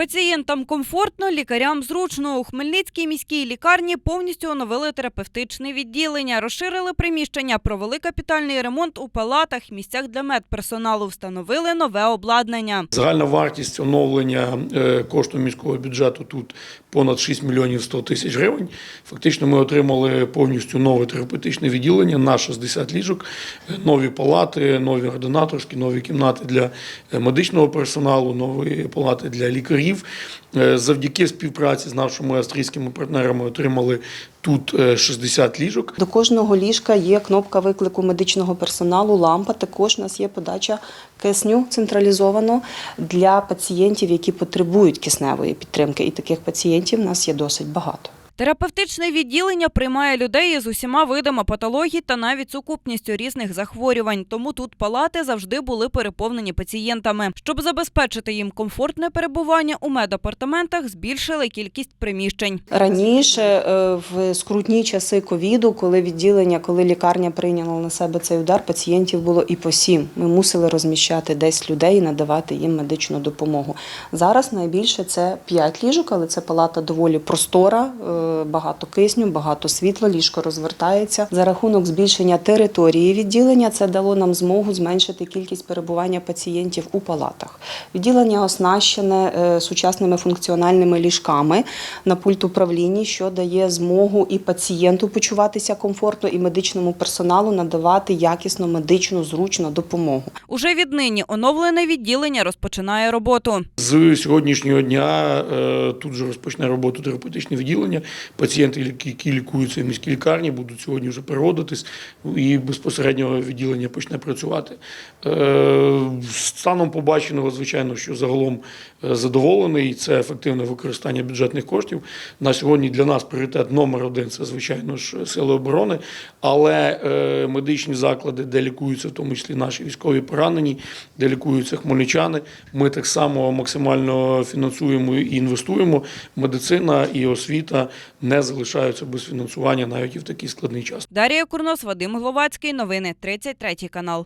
Пацієнтам комфортно, лікарям зручно. У Хмельницькій міській лікарні повністю оновили терапевтичне відділення, розширили приміщення, провели капітальний ремонт у палатах, місцях для медперсоналу, встановили нове обладнання. Загальна вартість оновлення е, кошту міського бюджету тут понад 6 мільйонів 100 тисяч гривень. Фактично ми отримали повністю нове терапевтичне відділення на 60 ліжок, е, нові палати, нові ординаторські, нові кімнати для е, медичного персоналу, нові палати для лікарів. Е, Завдяки співпраці з нашими австрійськими партнерами отримали тут е, 60 ліжок. До кожного ліжка є кнопка виклику медичного персоналу, лампа. Також у нас є подача кисню централізовано для пацієнтів, які потребують кисневої підтримки. І таких пацієнтів у нас є досить багато. Терапевтичне відділення приймає людей із усіма видами патологій та навіть сукупністю різних захворювань. Тому тут палати завжди були переповнені пацієнтами. Щоб забезпечити їм комфортне перебування у медапартаментах, збільшили кількість приміщень. Раніше, е, в скрутні часи ковіду, коли відділення, коли лікарня прийняла на себе цей удар, пацієнтів було і по сім. Ми мусили розміщати десь людей і надавати їм медичну допомогу. Зараз найбільше це 5 ліжок, але це палата доволі простора, е, багато кисню, багато світла, ліжко розвертається. За рахунок збільшення території відділення це дало нам змогу зменшити кількість перебування пацієнтів у палатах. Відділення оснащене е, сучасними функціональними ліжками на пульт управління, що дає змогу і пацієнту почуватися комфортно, і медичному персоналу надавати якісну медичну зручну допомогу. Уже віднині оновлене відділення розпочинає роботу. З сьогоднішнього дня е, тут же розпочне роботу терапевтичне відділення. Пацієнти, які- лікуються в міській лікарні, будуть сьогодні вже переводитись, і безпосередньо відділення почне працювати. Е, Станом побаченого, звичайно, що загалом е, задоволений. Це ефективне використання бюджетних коштів. На сьогодні для нас пріоритет номер один це, звичайно ж, сили оборони, але е, медичні заклади, де лікуються, в тому числі наші військові поранені, де лікуються хмельничани, ми так само максимально фінансуємо і інвестуємо. Медицина і освіта не залишаються без фінансування навіть і в такий складний час. Дарія Курнос, Вадим Гловацький. Новини 33 канал.